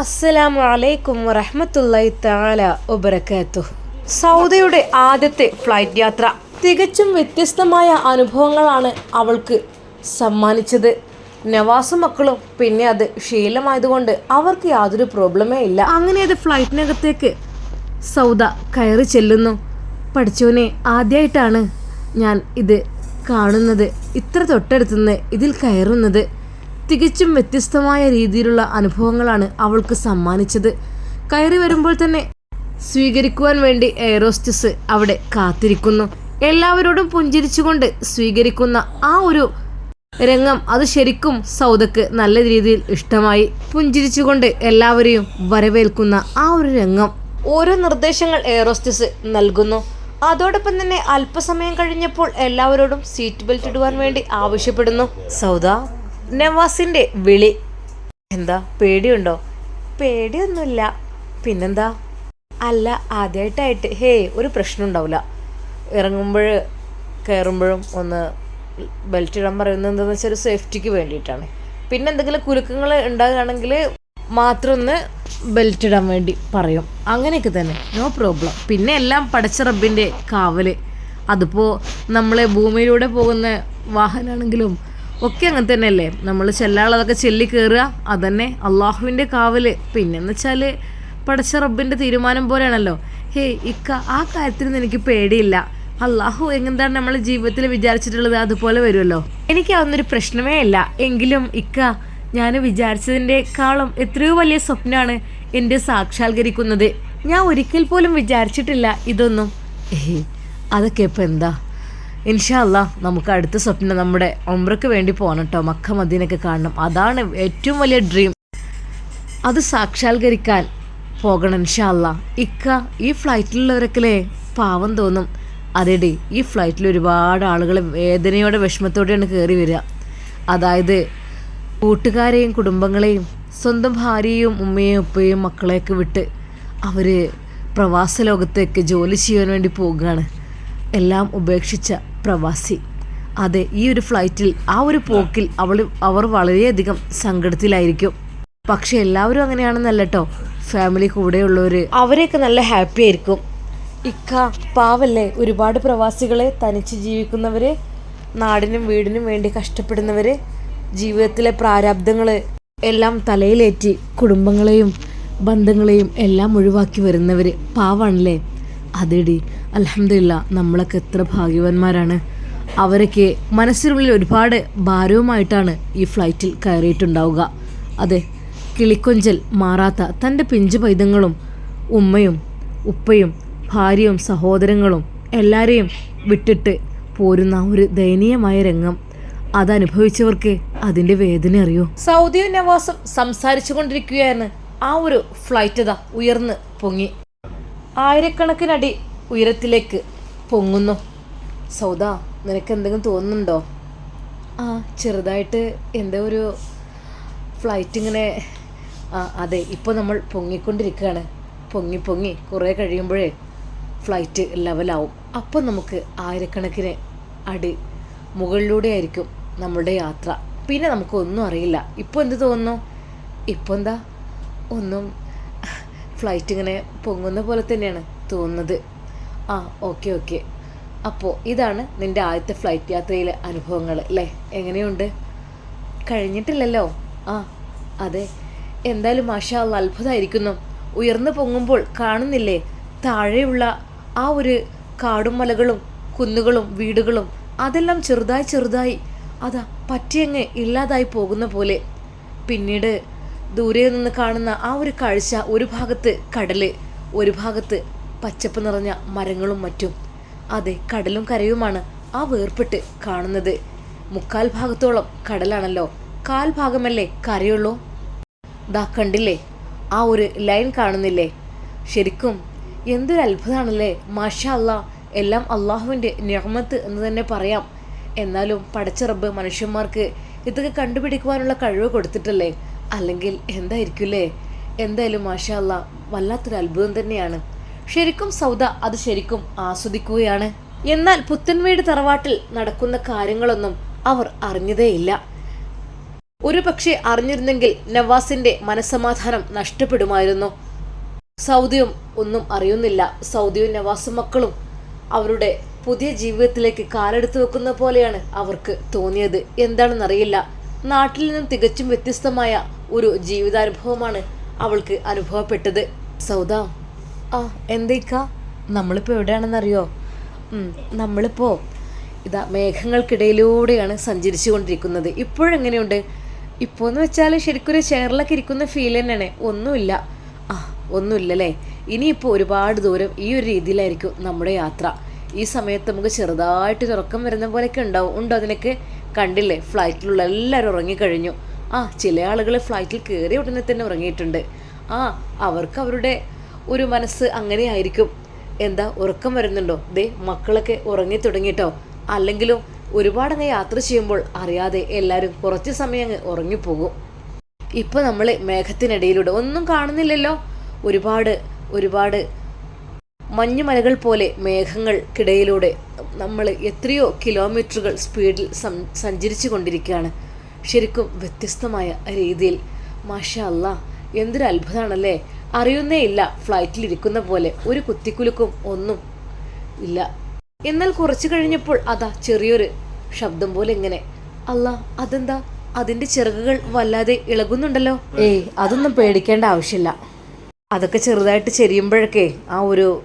അസ്സലാമു അലൈക്കും വറഹ്മത്തുള്ളാഹി തആല വബറകാതുഹു. സൗദയുടെ ആദ്യത്തെ ഫ്ലൈറ്റ് യാത്ര. തികച്ചും വ്യത്യസ്തമായ അനുഭവങ്ങളാണ് അവൾക്ക് സമ്മാനിച്ചത്. നവാസും മക്കളും പിന്നെ അത് ശീലമായതുകൊണ്ട് അവർക്ക് യാതൊരു പ്രോബ്ലമേ ഇല്ല. അങ്ങനെ അത് ഫ്ലൈറ്റിനകത്തേക്ക് സൗദ കയറി ചെല്ലുന്നു. പഠിച്ചോനെ ആദ്യമായിട്ടാണ് ഞാൻ ഇത് കാണുന്നത്. ഇത്ര തൊട്ടടുത്തുനിന്ന് ഇതിൽ കയറുന്നത്. തികച്ചും വ്യത്യസ്തമായ രീതിയിലുള്ള അനുഭവങ്ങളാണ് അവൾക്ക് സമ്മാനിച്ചത്. കയറി വരുമ്പോൾ തന്നെ സ്വീകരിക്കുവാൻ വേണ്ടി എയറോസ്റ്റസ് അവിടെ കാത്തിരിക്കുന്നു. എല്ലാവരോടും പുഞ്ചിരിച്ചുകൊണ്ട് സ്വീകരിക്കുന്ന ആ ഒരു രംഗം അത് ശരിക്കും സൗദക്ക് നല്ല രീതിയിൽ ഇഷ്ടമായി. പുഞ്ചിരിച്ചുകൊണ്ട് എല്ലാവരെയും വരവേൽക്കുന്ന ആ ഒരു രംഗം ഓരോ നിർദ്ദേശങ്ങൾ എയറോസ്റ്റസ് നൽകുന്നു. അതോടൊപ്പം തന്നെ അല്പസമയം കഴിഞ്ഞപ്പോൾ എല്ലാവരോടും സീറ്റ് ബെൽറ്റ് ഇടുവാൻ വേണ്ടി ആവശ്യപ്പെടുന്നു. സൗദ നവാസിന്റെ വിളി. എന്താ പേടിയുണ്ടോ? പേടിയൊന്നുമില്ല. പിന്നെന്താ? അല്ല ആദ്യമായിട്ടായിട്ട് ഹേ ഒരു പ്രശ്നം ഉണ്ടാവില്ല. ഇറങ്ങുമ്പോൾ കയറുമ്പോഴും ഒന്ന് ബെൽറ്റ് ഇടാൻ പറയുന്നത് എന്താണെന്ന് വെച്ചാൽ ഒരു സേഫ്റ്റിക്ക് വേണ്ടിയിട്ടാണ്. പിന്നെ എന്തെങ്കിലും കുലുക്കങ്ങൾ ഉണ്ടാകുകയാണെങ്കിൽ മാത്രം ഒന്ന് ബെൽറ്റ് ഇടാൻ വേണ്ടി പറയും. അങ്ങനെയൊക്കെ തന്നെ. No problem. പിന്നെ എല്ലാം പടച്ച റബ്ബിന്റെ കാവൽ അതിപ്പോൾ നമ്മളെ ഭൂമിയിലൂടെ പോകുന്ന വാഹനമാണെങ്കിലും ഒക്കെ അങ്ങനെ തന്നെയല്ലേ? നമ്മൾ ചെല്ലാളതൊക്കെ ചെല്ലി കയറുക അതന്നെ അള്ളാഹുവിന്റെ കാവൽ. പിന്നെന്ന് വെച്ചാൽ പടച്ച റബ്ബിന്റെ തീരുമാനം പോലെയാണല്ലോ. ഹേ ഇക്ക ആ കാര്യത്തിനൊന്നും എനിക്ക് പേടിയില്ല. അള്ളാഹു എങ്ങനെന്താണ് നമ്മൾ ജീവിതത്തിൽ വിചാരിച്ചിട്ടുള്ളത്? അതുപോലെ വരുമല്ലോ. എനിക്ക് അതൊന്നൊരു പ്രശ്നമേ അല്ല. എങ്കിലും ഇക്ക ഞാൻ വിചാരിച്ചതിന്റെക്കാളും എത്രയോ വലിയ സ്വപ്നമാണ് എന്റെ സാക്ഷാത്കരിക്കുന്നത്. ഞാൻ ഒരിക്കൽ പോലും വിചാരിച്ചിട്ടില്ല ഇതൊന്നും. ഏഹ് അതൊക്കെ ഇപ്പം എന്താ? ഇൻഷാ അല്ലാ നമുക്ക് അടുത്ത സ്വപ്നം നമ്മുടെ ഒമ്രക്ക് വേണ്ടി പോകണം കേട്ടോ മക്ക മദീനൊക്കെ കാണണം. അതാണ് ഏറ്റവും വലിയ ഡ്രീം അത് സാക്ഷാത്കരിക്കാൻ പോകണം ഇൻഷാല്ല ഇക്ക ഈ ഫ്ലൈറ്റിലുള്ളവരൊക്കെ പാവം തോന്നും. അതേടി ഈ ഫ്ലൈറ്റിൽ ഒരുപാട് ആളുകൾ വേദനയോടെ വിഷമത്തോടെയാണ് കയറി വരിക. അതായത് കൂട്ടുകാരെയും കുടുംബങ്ങളെയും സ്വന്തം ഭാര്യയും ഉമ്മയും ഉപ്പയും മക്കളെയൊക്കെ വിട്ട് അവർ പ്രവാസ ലോകത്തേക്ക് ജോലി ചെയ്യാൻ വേണ്ടി പോകുകയാണ് എല്ലാം ഉപേക്ഷിച്ച പ്രവാസി. അതെ ഈ ഒരു ഫ്ലൈറ്റിൽ ആ ഒരു പോക്കിൽ അവൾ അവർ വളരെയധികം സങ്കടത്തിലായിരിക്കും. പക്ഷെ എല്ലാവരും അങ്ങനെയാണെന്നല്ല കേട്ടോ ഫാമിലി കൂടെയുള്ളവർ അവരെയൊക്കെ നല്ല ഹാപ്പി ആയിരിക്കും. ഇക്ക പാവല്ലേ? ഒരുപാട് പ്രവാസികളെ തനിച്ച് ജീവിക്കുന്നവർ നാടിനും വീടിനും വേണ്ടി കഷ്ടപ്പെടുന്നവർ ജീവിതത്തിലെ പ്രാരാബ്ദങ്ങൾ എല്ലാം തലയിലേറ്റി കുടുംബങ്ങളെയും ബന്ധങ്ങളെയും എല്ലാം ഒഴിവാക്കി വരുന്നവർ പാവാണല്ലേ? അതെടി. അലഹമില്ല നമ്മളൊക്കെ എത്ര ഭാഗ്യവാന്മാരാണ്. അവരൊക്കെ മനസ്സിനുള്ളിൽ ഒരുപാട് ഭാരവുമായിട്ടാണ് ഈ ഫ്ലൈറ്റിൽ കയറിയിട്ടുണ്ടാവുക. അതെ കിളിക്കൊഞ്ചൽ മാറാത്ത തന്റെ പിഞ്ചു പൈതങ്ങളും ഉമ്മയും ഉപ്പയും ഭാര്യയും സഹോദരങ്ങളും എല്ലാവരെയും വിട്ടിട്ട് പോരുന്ന ഒരു ദയനീയമായ രംഗം. അതനുഭവിച്ചവർക്ക് അതിന്റെ വേദന അറിയോ? സൗദിയും നവാസും സംസാരിച്ചു കൊണ്ടിരിക്കുകയാണ് ആ ഒരു ഫ്ലൈറ്റ് ഉയർന്ന് പൊങ്ങി. ആയിരക്കണക്കിനടി ഉയരത്തിലേക്ക് പൊങ്ങുന്നു. സൗദ നിനക്ക് എന്തെങ്കിലും തോന്നുന്നുണ്ടോ? ആ. ചെറുതായിട്ട് എന്റെ ഒരു ഫ്ലൈറ്റ് ഇങ്ങനെ ആ അതെ ഇപ്പോൾ നമ്മൾ പൊങ്ങിക്കൊണ്ടിരിക്കുകയാണ്. പൊങ്ങി പൊങ്ങി കുറേ കഴിയുമ്പോഴേ ഫ്ലൈറ്റ് ലെവലാവും അപ്പോൾ നമുക്ക് ആയിരക്കണക്കിന് അടി മുകളിലൂടെ ആയിരിക്കും നമ്മളുടെ യാത്ര. പിന്നെ നമുക്കൊന്നും അറിയില്ല. ഇപ്പോൾ എന്ത് തോന്നുന്നു? ഇപ്പോൾ എന്താ? ഒന്നും ഫ്ലൈറ്റ് ഇങ്ങനെ പൊങ്ങുന്ന പോലെ തന്നെയാണ് തോന്നുന്നത്. ആ ഓക്കെ ഓക്കെ. അപ്പോൾ ഇതാണ് നിന്റെ ആദ്യത്തെ ഫ്ലൈറ്റ് യാത്രയിലെ അനുഭവങ്ങൾ അല്ലേ? എങ്ങനെയുണ്ട്? കഴിഞ്ഞിട്ടില്ലല്ലോ? ആ അതെ. എന്തായാലും മാഷാ അത്ഭുതമായിരിക്കുന്നു ഉയർന്നു പൊങ്ങുമ്പോൾ കാണുന്നില്ലേ? താഴെയുള്ള ആ ഒരു കാടും മലകളും കുന്നുകളും വീടുകളും അതെല്ലാം ചെറുതായി ചെറുതായി അതാ പറ്റിയങ്ങ് ഇല്ലാതായി പോകുന്ന പോലെ. പിന്നീട് ദൂരെ നിന്ന് കാണുന്ന ആ ഒരു കാഴ്ച ഒരു ഭാഗത്ത് കടൽ ഒരു ഭാഗത്ത് പച്ചപ്പ് നിറഞ്ഞ മരങ്ങളും മറ്റും. അതെ കടലും കരയുമാണ് ആ വേർപെട്ട് കാണുന്നത്. മുക്കാൽ ഭാഗത്തോളം കടലാണല്ലോ. കാൽ ഭാഗമല്ലേ കരയുള്ളൂ? ദാ കണ്ടില്ലേ? ആ ഒരു ലൈൻ കാണുന്നില്ലേ? ശരിക്കും എന്തൊരു അത്ഭുതമാണല്ലേ? മാഷ അല്ലാ എല്ലാം അള്ളാഹുവിന്റെ നിയമത്ത് എന്ന് തന്നെ പറയാം. എന്നാലും പടച്ച റബ്ബ് മനുഷ്യന്മാർക്ക് ഇതൊക്കെ കണ്ടുപിടിക്കുവാനുള്ള കഴിവ് കൊടുത്തിട്ടല്ലേ? അല്ലെങ്കിൽ എന്തായിരിക്കും അല്ലേ എന്തായാലും മാഷ അല്ലാ വല്ലാത്തൊരു അത്ഭുതം തന്നെയാണ്. ശരിക്കും സൗദ അത് ശരിക്കും ആസ്വദിക്കുകയാണ്. എന്നാൽ പുത്തൻവീട് തറവാട്ടിൽ നടക്കുന്ന കാര്യങ്ങളൊന്നും അവർ അറിഞ്ഞതേയില്ല. ഒരു പക്ഷേ അറിഞ്ഞിരുന്നെങ്കിൽ നവാസിന്റെ മനസ്സമാധാനം നഷ്ടപ്പെടുമായിരുന്നു. സൗദിയും ഒന്നും അറിയുന്നില്ല. സൗദിയും നവാസും മക്കളും അവരുടെ പുതിയ ജീവിതത്തിലേക്ക് കാലെടുത്ത് വെക്കുന്ന പോലെയാണ് അവർക്ക് തോന്നിയത്. എന്താണെന്നറിയില്ല. നാട്ടിൽ നിന്നും തികച്ചും വ്യത്യസ്തമായ ഒരു ജീവിതാനുഭവമാണ് അവൾക്ക് അനുഭവപ്പെട്ടത്. സൗദ ആ എന്തേക്ക? നമ്മളിപ്പോൾ എവിടെയാണെന്നറിയോ? നമ്മളിപ്പോൾ ഇതാ മേഘങ്ങൾക്കിടയിലൂടെയാണ് സഞ്ചരിച്ചു കൊണ്ടിരിക്കുന്നത് ഇപ്പോഴെങ്ങനെയുണ്ട്? ഇപ്പോൾ എന്ന് വെച്ചാൽ ശരിക്കും ഒരു ചെയറിലൊക്കെ ഇരിക്കുന്ന ഫീൽ തന്നെയാണ്. ഒന്നുമില്ല. ആ ഒന്നുമില്ലല്ലേ? ഇനിയിപ്പോൾ ഒരുപാട് ദൂരം ഈ ഒരു രീതിയിലായിരിക്കും നമ്മുടെ യാത്ര. ഈ സമയത്ത് നമുക്ക് ചെറുതായിട്ട് ഉറക്കം വരുന്ന പോലെയൊക്കെ ഉണ്ടാവും. ഉണ്ടോ അതിനൊക്കെ? കണ്ടില്ലേ? ഫ്ലൈറ്റിലുള്ള എല്ലാവരും ഉറങ്ങിക്കഴിഞ്ഞു. ആ ചില ആളുകൾ ഫ്ലൈറ്റിൽ കയറിയ ഉടനെ തന്നെ ഉറങ്ങിയിട്ടുണ്ട്. ആ അവർക്ക് അവരുടെ ഒരു മനസ്സ് അങ്ങനെ ആയിരിക്കും. എന്താ ഉറക്കം വരുന്നുണ്ടോ? ദേ മക്കളൊക്കെ ഉറങ്ങി തുടങ്ങിയിട്ടോ അല്ലെങ്കിലും ഒരുപാട് അങ്ങ് യാത്ര ചെയ്യുമ്പോൾ അറിയാതെ എല്ലാവരും കുറച്ച് സമയം അങ്ങ് ഉറങ്ങിപ്പോകും. ഇപ്പോൾ നമ്മൾ മേഘത്തിനിടയിലൂടെ ഒന്നും കാണുന്നില്ലല്ലോ. ഒരുപാട് ഒരുപാട് മഞ്ഞുമലകൾ പോലെ മേഘങ്ങൾക്കിടയിലൂടെ നമ്മൾ എത്രയോ കിലോമീറ്ററുകൾ സ്പീഡിൽ സഞ്ചരിച്ചു കൊണ്ടിരിക്കുകയാണ്. ശരിക്കും വ്യത്യസ്തമായ രീതിയിൽ. മാഷ അല്ല എന്തൊരു അത്ഭുതമാണല്ലേ അറിയുന്നേ ഇല്ല. ഫ്ലൈറ്റിൽ ഇരിക്കുന്ന പോലെ ഒരു കുത്തിക്കുലുക്കും ഒന്നും ഇല്ല. എന്നാൽ കുറച്ചു കഴിഞ്ഞപ്പോൾ അതാ ചെറിയൊരു ശബ്ദം പോലെ ഇങ്ങനെ അല്ല അതെന്താ? അതിന്റെ ചിറകുകൾ വല്ലാതെ ഇളകുന്നുണ്ടല്ലോ. ഏയ് അതൊന്നും പേടിക്കേണ്ട ആവശ്യമില്ല. അതൊക്കെ ചെറുതായിട്ട് ചെരിയുമ്പോഴൊക്കെ ആ ഒരു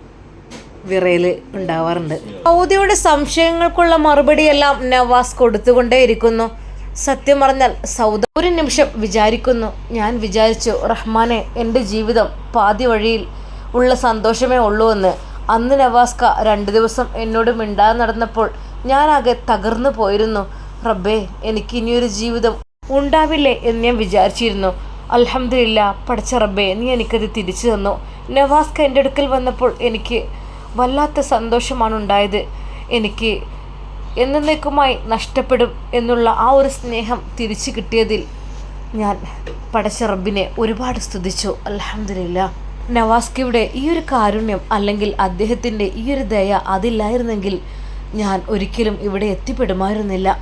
വിറയിൽ ഉണ്ടാവാറുണ്ട്. സൗദിയുടെ സംശയങ്ങൾക്കുള്ള മറുപടിയെല്ലാം നവാസ് കൊടുത്തുകൊണ്ടേയിരിക്കുന്നു. സത്യം പറഞ്ഞാൽ സൗദ ഒരു നിമിഷം വിചാരിക്കുന്നു. ഞാൻ വിചാരിച്ചു റഹ്മാനെ എന്റെ ജീവിതം പാതി വഴിയിൽ ഉള്ള സന്തോഷമേ ഉള്ളൂ എന്ന്. അന്ന് നവാസ്ക രണ്ട് ദിവസം എന്നോട് മിണ്ടാതെ നടന്നപ്പോൾ ഞാനാകെ തകർന്നു പോയിരുന്നു. റബ്ബേ എനിക്ക് ഇനിയൊരു ജീവിതം ഉണ്ടാവില്ലേ എന്ന് ഞാൻ വിചാരിച്ചിരുന്നു. അലഹമില്ല പഠിച്ച റബ്ബേ നീ എനിക്കത് തിരിച്ചു തന്നു. നവാസ്ക എന്റെ അടുക്കൽ വന്നപ്പോൾ എനിക്ക് വല്ലാത്ത സന്തോഷമാണ് ഉണ്ടായത്. എനിക്ക് എന്നേക്കുമായി നഷ്ടപ്പെടും എന്നുള്ള ആ ഒരു സ്നേഹം തിരിച്ചു കിട്ടിയതിൽ ഞാൻ പടച്ച റബ്ബിനെ ഒരുപാട് സ്തുതിച്ചു. അലഹമില്ല നവാസ്കിയുടെ ഈ ഒരു കാരുണ്യം അല്ലെങ്കിൽ അദ്ദേഹത്തിന്റെ ഈ ഒരു ദയ അതില്ലായിരുന്നെങ്കിൽ ഞാൻ ഒരിക്കലും ഇവിടെ എത്തിപ്പെടുമായിരുന്നില്ല.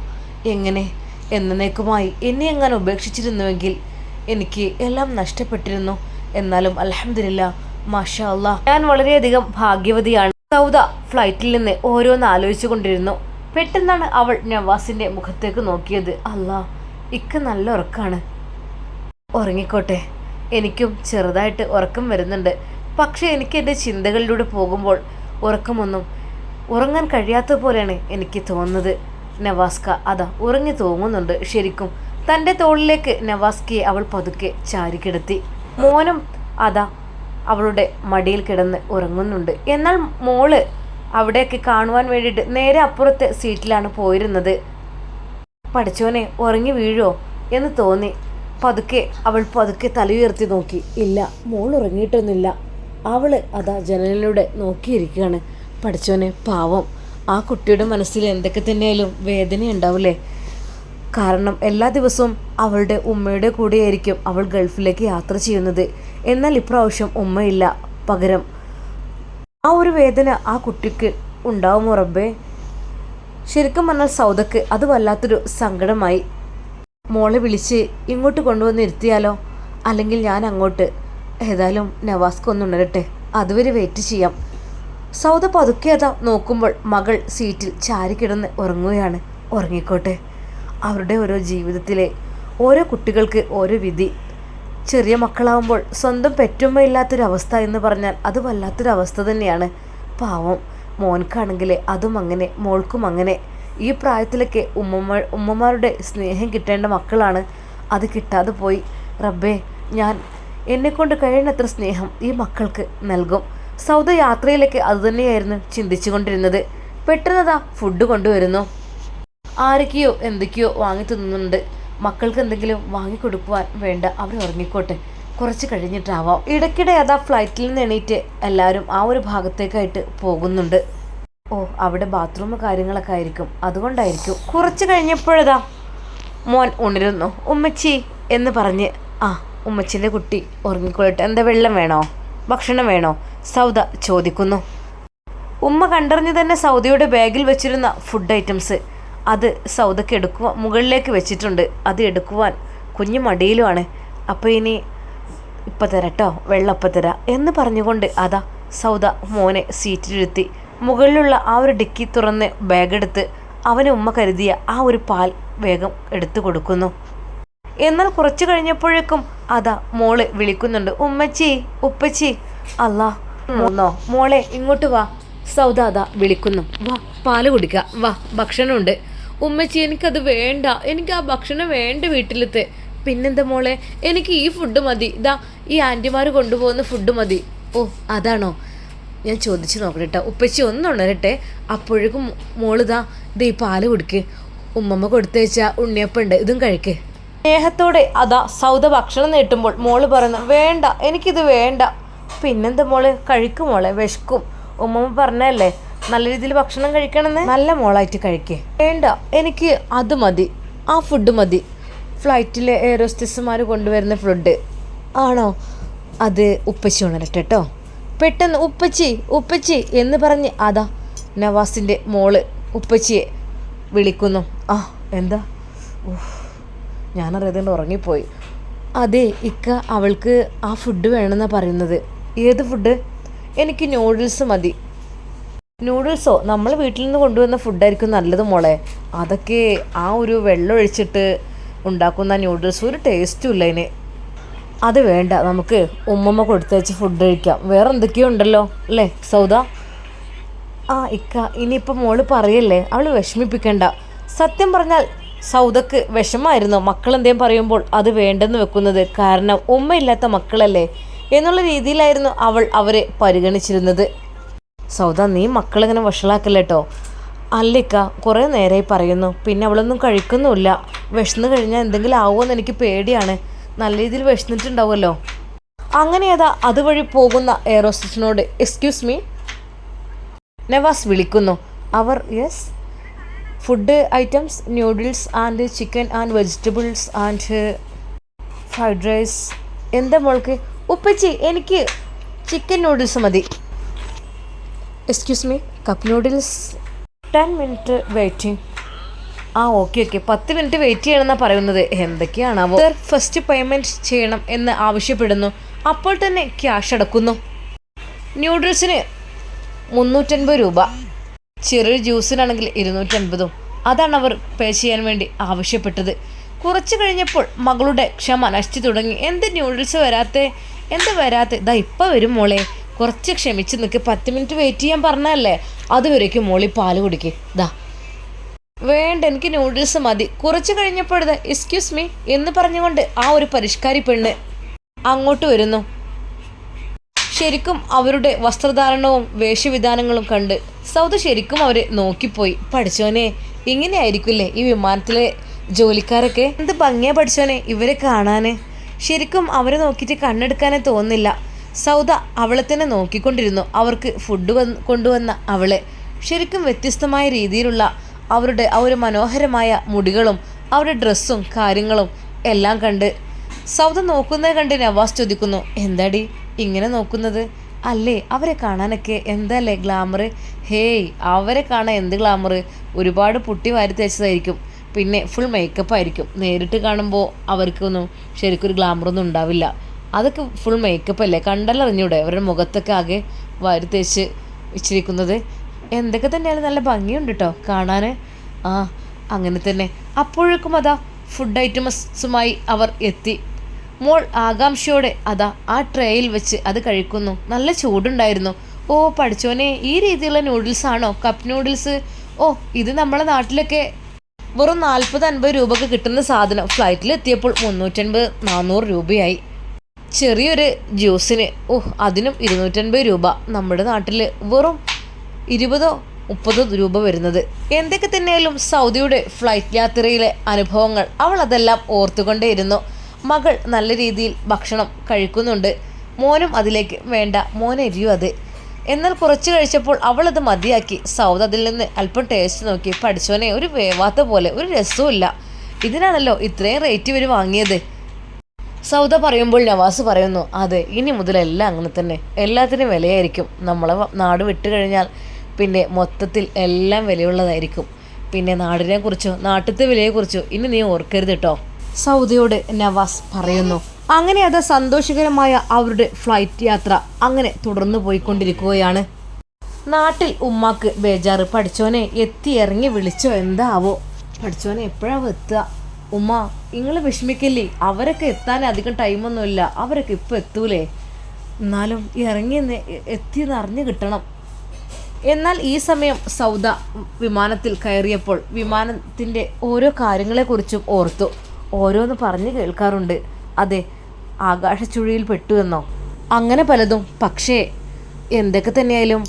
എങ്ങനെ? എന്നേക്കുമായി എന്നെ എങ്ങനെ ഉപേക്ഷിച്ചിരുന്നുവെങ്കിൽ എനിക്ക് എല്ലാം നഷ്ടപ്പെട്ടിരുന്നു. എന്നാലും അലഹമില്ല മാഷാ അള്ളാഹ് ഞാൻ വളരെയധികം ഭാഗ്യവതിയാണ്. സൗദ ഫ്ലൈറ്റിൽ നിന്ന് ഓരോന്ന് ആലോചിച്ചു കൊണ്ടിരുന്നു പെട്ടെന്നാണ് അവൾ നവാസിന്റെ മുഖത്തേക്ക് നോക്കിയത്. അല്ല ഇക്ക നല്ല ഉറക്കാണ്. ഉറങ്ങിക്കോട്ടെ. എനിക്കും ചെറുതായിട്ട് ഉറക്കം വരുന്നുണ്ട്. പക്ഷേ എനിക്ക് എന്റെ ചിന്തകളിലൂടെ പോകുമ്പോൾ ഉറക്കമൊന്നും ഉറങ്ങാൻ കഴിയാത്ത പോലെയാണ് എനിക്ക് തോന്നുന്നത്. നവാസ്ക അതാ ഉറങ്ങി തോന്നുന്നുണ്ട് ശരിക്കും. തന്റെ തോളിലേക്ക് നവാസ്കയെ അവൾ പതുക്കെ ചാരിക്കിടത്തി. മോനും അതാ അവളുടെ മടിയിൽ കിടന്ന് ഉറങ്ങുന്നുണ്ട്. എന്നാൽ മോൾ അവിടെയൊക്കെ കാണുവാൻ വേണ്ടിയിട്ട് നേരെ അപ്പുറത്തെ സീറ്റിലാണ് പോയിരുന്നത്. പഠിച്ചോനെ ഉറങ്ങി വീഴോ എന്ന് തോന്നി. പതുക്കെ അവൾ പതുക്കെ തലയുയർത്തി നോക്കി. ഇല്ല മോൾ ഉറങ്ങിയിട്ടൊന്നുമില്ല. അവൾ അതാ ജനലിലൂടെ നോക്കിയിരിക്കുകയാണ്. പഠിച്ചോനെ പാവം. ആ കുട്ടിയുടെ മനസ്സിൽ എന്തൊക്കെ തന്നെയായാലും വേദന ഉണ്ടാവില്ലേ കാരണം എല്ലാ ദിവസവും അവളുടെ ഉമ്മയുടെ കൂടെയായിരിക്കും അവൾ ഗൾഫിലേക്ക് യാത്ര ചെയ്യുന്നത്. എന്നാൽ ഇപ്രാവശ്യം ഉമ്മയില്ല. പകരം ആ ഒരു വേദന ആ കുട്ടിക്ക് ഉണ്ടാവുമോ റബ്ബേ? ശരിക്കും പറഞ്ഞാൽ സൗദക്ക് അത് വല്ലാത്തൊരു സങ്കടമായി. മോളെ വിളിച്ച് ഇങ്ങോട്ട് കൊണ്ടുവന്ന് ഇരുത്തിയാലോ അല്ലെങ്കിൽ ഞാൻ അങ്ങോട്ട് ഏതായാലും ഉണരട്ടെ. അതുവരെ വെയിറ്റ് ചെയ്യാം. സൗദ പതുക്കെ അതാ നോക്കുമ്പോൾ മകൾ സീറ്റിൽ ചാരി കിടന്ന് ഉറങ്ങുകയാണ്. ഉറങ്ങിക്കോട്ടെ. അവരുടെ ഓരോ ജീവിതത്തിലെ ഓരോ കുട്ടികൾക്ക് ഓരോ വിധി. ചെറിയ മക്കളാവുമ്പോൾ സ്വന്തം പെറ്റുമ്മയില്ലാത്തൊരവസ്ഥ എന്ന് പറഞ്ഞാൽ അത് വല്ലാത്തൊരവസ്ഥ തന്നെയാണ്. പാവം. മോൻക്കാണെങ്കിൽ അതും അങ്ങനെ മോൾക്കും അങ്ങനെ. ഈ പ്രായത്തിലൊക്കെ ഉമ്മമ്മ ഉമ്മമാരുടെ സ്നേഹം കിട്ടേണ്ട മക്കളാണ്. അത് കിട്ടാതെ പോയി. റബ്ബേ ഞാൻ എന്നെക്കൊണ്ട് കഴിയുന്നത്ര സ്നേഹം ഈ മക്കൾക്ക് നൽകും. സൗദ യാത്രയിലേക്ക് അതുതന്നെയായിരുന്നു ചിന്തിച്ചു കൊണ്ടിരുന്നത് പെട്ടെന്നതാ ഫുഡ് കൊണ്ടുവരുന്നു. ആരൊക്കെയോ എന്തൊക്കെയോ വാങ്ങി തിന്നുന്നുണ്ട്. മക്കൾക്ക് എന്തെങ്കിലും വാങ്ങിക്കൊടുക്കുവാൻ വേണ്ട അവർ ഉറങ്ങിക്കോട്ടെ. കുറച്ച് കഴിഞ്ഞിട്ടാവാം. ഇടയ്ക്കിടെ ആ ഫ്ലൈറ്റിൽ നിന്ന് എണീറ്റ് എല്ലാവരും ആ ഒരു ഭാഗത്തേക്കായിട്ട് പോകുന്നുണ്ട്. ഓ അവിടെ ബാത്റൂം കാര്യങ്ങളൊക്കെ ആയിരിക്കും. അതുകൊണ്ടായിരിക്കും. കുറച്ച് കഴിഞ്ഞപ്പോഴതാ മോൻ ഉണരുന്നു. ഉമ്മച്ചി എന്ന് പറഞ്ഞ് ആ ഉമ്മച്ചിന്റെ കുട്ടി ഉറങ്ങിക്കൊള്ളട്ടെ എന്താ വെള്ളം വേണോ? ഭക്ഷണം വേണോ? സൗദ ചോദിക്കുന്നു. ഉമ്മ കണ്ടറിഞ്ഞ് തന്നെ സൗദയുടെ ബാഗിൽ വെച്ചിരുന്ന ഫുഡ് ഐറ്റംസ് അത് സൗദക്ക് എടുക്കുവാൻ മുകളിലേക്ക് വെച്ചിട്ടുണ്ട്. അത് എടുക്കുവാൻ കുഞ്ഞു മടിയിലുമാണ് അപ്പോൾ ഇനി ഇപ്പം തരട്ടോ? വെള്ളപ്പം തരാം. എന്ന് പറഞ്ഞുകൊണ്ട് അതാ സൗദ മോനെ സീറ്റിലിരുത്തി മുകളിലുള്ള ആ ഒരു ഡിക്കി തുറന്ന് ബാഗെടുത്ത് അവന് ഉമ്മ കരുതിയ ആ ഒരു പാൽ വേഗം എടുത്തു കൊടുക്കുന്നു. എന്നാൽ കുറച്ചു കഴിഞ്ഞപ്പോഴേക്കും അതാ മോൾ വിളിക്കുന്നുണ്ട്. ഉമ്മച്ചി ഉപ്പച്ചി. അല്ലാ മൂന്നോ മോളെ ഇങ്ങോട്ട് വാ. സൗദാദ വിളിക്കുന്നു. വാ പാൽ കുടിക്കുക വാ ഭക്ഷണമുണ്ട്. ഉമ്മച്ചി എനിക്കത് വേണ്ട. എനിക്ക് ആ ഭക്ഷണം വേണ്ട വീട്ടിലത്തെ. പിന്നെന്താ മോളെ? എനിക്ക് ഈ ഫുഡ് മതി. ഇതാ ഈ ആന്റിമാർ കൊണ്ടുപോകുന്ന ഫുഡ് മതി. ഓ അതാണോ? ഞാൻ ചോദിച്ചു നോക്കട്ടെ. കേട്ടോ ഉപ്പച്ചി ഒന്ന് ഉണരട്ടെ. അപ്പോഴേക്കും മോളിതാ ഇത് ഈ പാൽ കുടിക്ക്. ഉമ്മമ്മ കൊടുത്തയച്ച ഉണ്ണിയപ്പുണ്ട്. ഇതും കഴിക്കേ. സ്നേഹത്തോടെ അതാ സൗദ ഭക്ഷണം നീട്ടുമ്പോൾ മോൾ പറയുന്നു വേണ്ട എനിക്കിത് വേണ്ട. പിന്നെന്താ മോൾ? കഴിക്കും മോളെ വിശക്കും. ഉമ്മമ്മ പറഞ്ഞല്ലേ? നല്ല രീതിയിൽ ഭക്ഷണം കഴിക്കണമെന്ന്? നല്ല മോളായിട്ട് കഴിക്കേ. വേണ്ട എനിക്ക് അത് മതി. ആ ഫുഡ് മതി. ഫ്ലൈറ്റിലെ എയറോസ്റ്റസുമാർ കൊണ്ടുവരുന്ന ഫുഡ് ആണോ? അത് ഉപ്പച്ചി ഉണരട്ടെ കേട്ടോ പെട്ടെന്ന് ഉപ്പച്ചി ഉപ്പച്ചി എന്ന് പറഞ്ഞ് അതാ നവാസിന്റെ മോൾ ഉപ്പച്ചിയെ വിളിക്കുന്നു. ആ എന്താ? ഞാനറിയാതെ ഉറങ്ങിപ്പോയി. അതെ ഇക്ക അവൾക്ക് ആ ഫുഡ് വേണമെന്നാണ് പറയുന്നത്. ഏത് ഫുഡ് എനിക്ക് നൂഡിൽസ് മതി. നൂഡിൽസോ നമ്മൾ വീട്ടിൽ നിന്ന് കൊണ്ടുവന്ന ഫുഡായിരിക്കും നല്ലത് മോളെ. അതൊക്കെ ആ ഒരു വെള്ളം ഒഴിച്ചിട്ട് ഉണ്ടാക്കുന്ന നൂഡിൽസ് ഒരു ടേസ്റ്റും ഇല്ല അതിന്. അത് വേണ്ട നമുക്ക് ഉമ്മമ്മ കൊടുത്തയച്ച് ഫുഡ് കഴിക്കാം. വേറെ എന്തൊക്കെയോ ഉണ്ടല്ലോ അല്ലേ സൗദ? ആ ഇക്ക ഇനിയിപ്പോൾ മോൾ പറയല്ലേ അവൾ വിഷമിപ്പിക്കണ്ട. സത്യം പറഞ്ഞാൽ സൗദക്ക് വിഷമായിരുന്നു. മക്കളെന്തേലും പറയുമ്പോൾ അത് വേണ്ടെന്ന് വെക്കുന്നത് കാരണം ഉമ്മയില്ലാത്ത മക്കളല്ലേ? എന്നുള്ള രീതിയിലായിരുന്നു അവൾ അവരെ പരിഗണിച്ചിരുന്നത്. സൗദ നീ മക്കളിങ്ങനെ വഷളാക്കല്ലേട്ടോ അല്ലിക്ക കുറേ നേരമായി പറയുന്നു. പിന്നെ അവളൊന്നും കഴിക്കുന്നുമില്ല. വിശന്ന് കഴിഞ്ഞാൽ എന്തെങ്കിലും ആവുമെന്ന് എനിക്ക് പേടിയാണ്. നല്ല രീതിയിൽ വിശന്നിട്ടുണ്ടാവുമല്ലോ. അങ്ങനെ അതാ അതുവഴി പോകുന്ന എയറോസ്റ്റസിനോട് എക്സ്ക്യൂസ് മീ നവാസ് വിളിക്കുന്നു. അവർ yes food items noodles and chicken and vegetables and fried rice. എന്താ മോൾക്ക് ഉപ്പച്ചി എനിക്ക് ചിക്കൻ നൂഡിൽസ് മതി. Excuse me cup noodles ten minute waiting ആ ഓക്കെ ഓക്കെ പത്ത് മിനിറ്റ് വെയിറ്റ് ചെയ്യണമെന്നാണ് പറയുന്നത്. എന്തൊക്കെയാണ് സർ ഫസ്റ്റ് പേയ്മെന്റ് ചെയ്യണം എന്ന് ആവശ്യപ്പെടുന്നു. അപ്പോൾ തന്നെ ക്യാഷ് അടക്കുന്നു. ന്യൂഡിൽസിന് മുന്നൂറ്റൻപത് രൂപ. ചെറിയ ജ്യൂസിനാണെങ്കിൽ ഇരുന്നൂറ്റൻപതും. അതാണ് അവർ പേ ചെയ്യാൻ വേണ്ടി ആവശ്യപ്പെട്ടത്. കുറച്ച് കഴിഞ്ഞപ്പോൾ മകളുടെ ക്ഷമ നശിച്ചു തുടങ്ങി. എന്ത് ന്യൂഡിൽസ് വരാത്തെ? എന്ത് വരാത്തെ? ഇതാ ഇപ്പം വരും മോളെ. കുറച്ച് ക്ഷമിച്ച് നിൽക്ക് പത്ത് മിനിറ്റ് വെയിറ്റ് ചെയ്യാൻ പറഞ്ഞല്ലേ അതുവരേക്കും മോളി പാൽ കുടിക്ക്. ദാ. വേണ്ട എനിക്ക് നൂഡിൽസ് മതി. കുറച്ച് കഴിഞ്ഞപ്പോഴത് എക്സ്ക്യൂസ് മീ എന്ന് പറഞ്ഞുകൊണ്ട് ആ ഒരു പരിഷ്കാരി പെണ്ണ് അങ്ങോട്ട് വരുന്നു. ശരിക്കും അവരുടെ വസ്ത്രധാരണവും വേഷവിധാനങ്ങളും കണ്ട് സൗദ് ശരിക്കും അവരെ നോക്കിപ്പോയി. പഠിച്ചോനെ ഇങ്ങനെയായിരിക്കില്ലേ ഈ വിമാനത്തിലെ ജോലിക്കാരൊക്കെ. എന്ത് ഭംഗിയാ പഠിച്ചോനെ ഇവരെ കാണാന്. ശരിക്കും അവരെ നോക്കിയിട്ട് കണ്ണെടുക്കാനേ തോന്നില്ല സൗദ അവളെ തന്നെ നോക്കിക്കൊണ്ടിരുന്നു. അവർക്ക് ഫുഡ് വന്ന് കൊണ്ടുവന്ന അവളെ. ശരിക്കും വ്യത്യസ്തമായ രീതിയിലുള്ള അവരുടെ ആ ഒരു മനോഹരമായ മുടികളും അവരുടെ ഡ്രസ്സും കാര്യങ്ങളും എല്ലാം കണ്ട് സൗദ നോക്കുന്നത് കണ്ട് നവാസ് ചോദിക്കുന്നു എന്താടി ഇങ്ങനെ നോക്കുന്നത്? അല്ലേ അവരെ കാണാനൊക്കെ എന്തല്ലേ ഗ്ലാമർ ഹേയ് അവരെ കാണാൻ എന്ത് ഗ്ലാമർ ഒരുപാട് പുട്ടി വാരി തേച്ചതായിരിക്കും. പിന്നെ ഫുൾ മേക്കപ്പ് ആയിരിക്കും. നേരിട്ട് കാണുമ്പോൾ അവർക്കൊന്നും ശരിക്കൊരു ഗ്ലാമറൊന്നും ഉണ്ടാവില്ല. അതൊക്കെ ഫുൾ മേക്കപ്പ് അല്ലേ? കണ്ടല്ല കണ്ടല്ലറിഞ്ഞൂടെ അവരുടെ മുഖത്തൊക്കെ ആകെ വാരി തേച്ച് വെച്ചിരിക്കുന്നത്. എന്തൊക്കെ തന്നെയാണ് നല്ല ഭംഗിയുണ്ട് കേട്ടോ കാണാൻ ആ അങ്ങനെ തന്നെ. അപ്പോഴേക്കും അതാ ഫുഡ് ഐറ്റംസുമായി അവർ എത്തി. മോൾ ആകാംക്ഷയോടെ അതാ ആ ട്രേയിൽ വെച്ച് അത് കഴിക്കുന്നു. നല്ല ചൂടുണ്ടായിരുന്നു. ഓ പഠിച്ചോനെ ഈ രീതിയിലുള്ള നൂഡിൽസ് ആണോ? കപ്പ് നൂഡിൽസ് ഓ ഇത് നമ്മളെ നാട്ടിലൊക്കെ വെറും നാൽപ്പത് അൻപത് രൂപക്ക് കിട്ടുന്ന സാധനം ഫ്ലൈറ്റിൽ എത്തിയപ്പോൾ മുന്നൂറ്റൻപത് നാനൂറ് രൂപയായി. ചെറിയൊരു ജ്യൂസിന് ഓഹ് അതിനും ഇരുന്നൂറ്റൻപത് രൂപ നമ്മുടെ നാട്ടിൽ വെറും ഇരുപതോ മുപ്പതോ രൂപ വരുന്നത്. എന്തൊക്കെ തന്നെയാലും സൗദിയുടെ ഫ്ലൈറ്റ് യാത്രയിലെ അനുഭവങ്ങൾ അവൾ അതെല്ലാം ഓർത്തുകൊണ്ടേയിരുന്നു. മകൾ നല്ല രീതിയിൽ ഭക്ഷണം കഴിക്കുന്നുണ്ട്. മോനും അതിലേക്ക് വേണ്ട മോനെ എരിയും അത്. എന്നാൽ കുറച്ചു കഴിച്ചപ്പോൾ അവൾ അത് മതിയാക്കി. സൗദ് അതിൽ നിന്ന് അല്പം ടേസ്റ്റ് നോക്കി. പഠിച്ചവനെ ഒരു വേവാത്ത പോലെ ഒരു രസവുമില്ല ഇതിനാണല്ലോ ഇത്രയും റേറ്റ് ഇവർ വാങ്ങിയത്. സൗദ പറയുമ്പോൾ നവാസ് പറയുന്നു അതെ ഇനി മുതൽ എല്ലാം അങ്ങനെ തന്നെ. എല്ലാത്തിനും വിലയായിരിക്കും. നമ്മളെ നാട് വിട്ടു കഴിഞ്ഞാൽ പിന്നെ മൊത്തത്തിൽ എല്ലാം വിലയുള്ളതായിരിക്കും. പിന്നെ നാടിനെ കുറിച്ചോ നാട്ടിലത്തെ വിലയെക്കുറിച്ചോ ഇനി നീ ഓർക്കരുത് കേട്ടോ സൗദിയോട് നവാസ് പറയുന്നു അങ്ങനെ അത് സന്തോഷകരമായ അവരുടെ ഫ്ലൈറ്റ് യാത്ര അങ്ങനെ തുടർന്നു പോയിക്കൊണ്ടിരിക്കുകയാണ്. നാട്ടിൽ ഉമ്മാക്ക് ബേജാറ്. പഠിച്ചോനെ എത്തി ഇറങ്ങി വിളിച്ചോ എന്താവോ. പഠിച്ചോനെ എപ്പോഴാ എത്തുക ഉമ്മ നിങ്ങൾ വിഷമിക്കല്ലേ? അവരൊക്കെ എത്താൻ അധികം ടൈമൊന്നുമില്ല. അവരൊക്കെ ഇപ്പോൾ എത്തൂലേ? എന്നാലും ഇറങ്ങി എത്തിയെന്ന് അറിഞ്ഞു കിട്ടണം. എന്നാൽ ഈ സമയം സൗദ വിമാനത്തിൽ കയറിയപ്പോൾ വിമാനത്തിന്റെ ഓരോ കാര്യങ്ങളെക്കുറിച്ചും ഓർത്തു. ഓരോന്ന് പറഞ്ഞു കേൾക്കാറുണ്ട്. അതെ ആകാശച്ചുഴിയിൽ പെട്ടുവെന്നോ അങ്ങനെ പലതും. പക്ഷേ എന്തൊക്കെ തന്നെയായാലും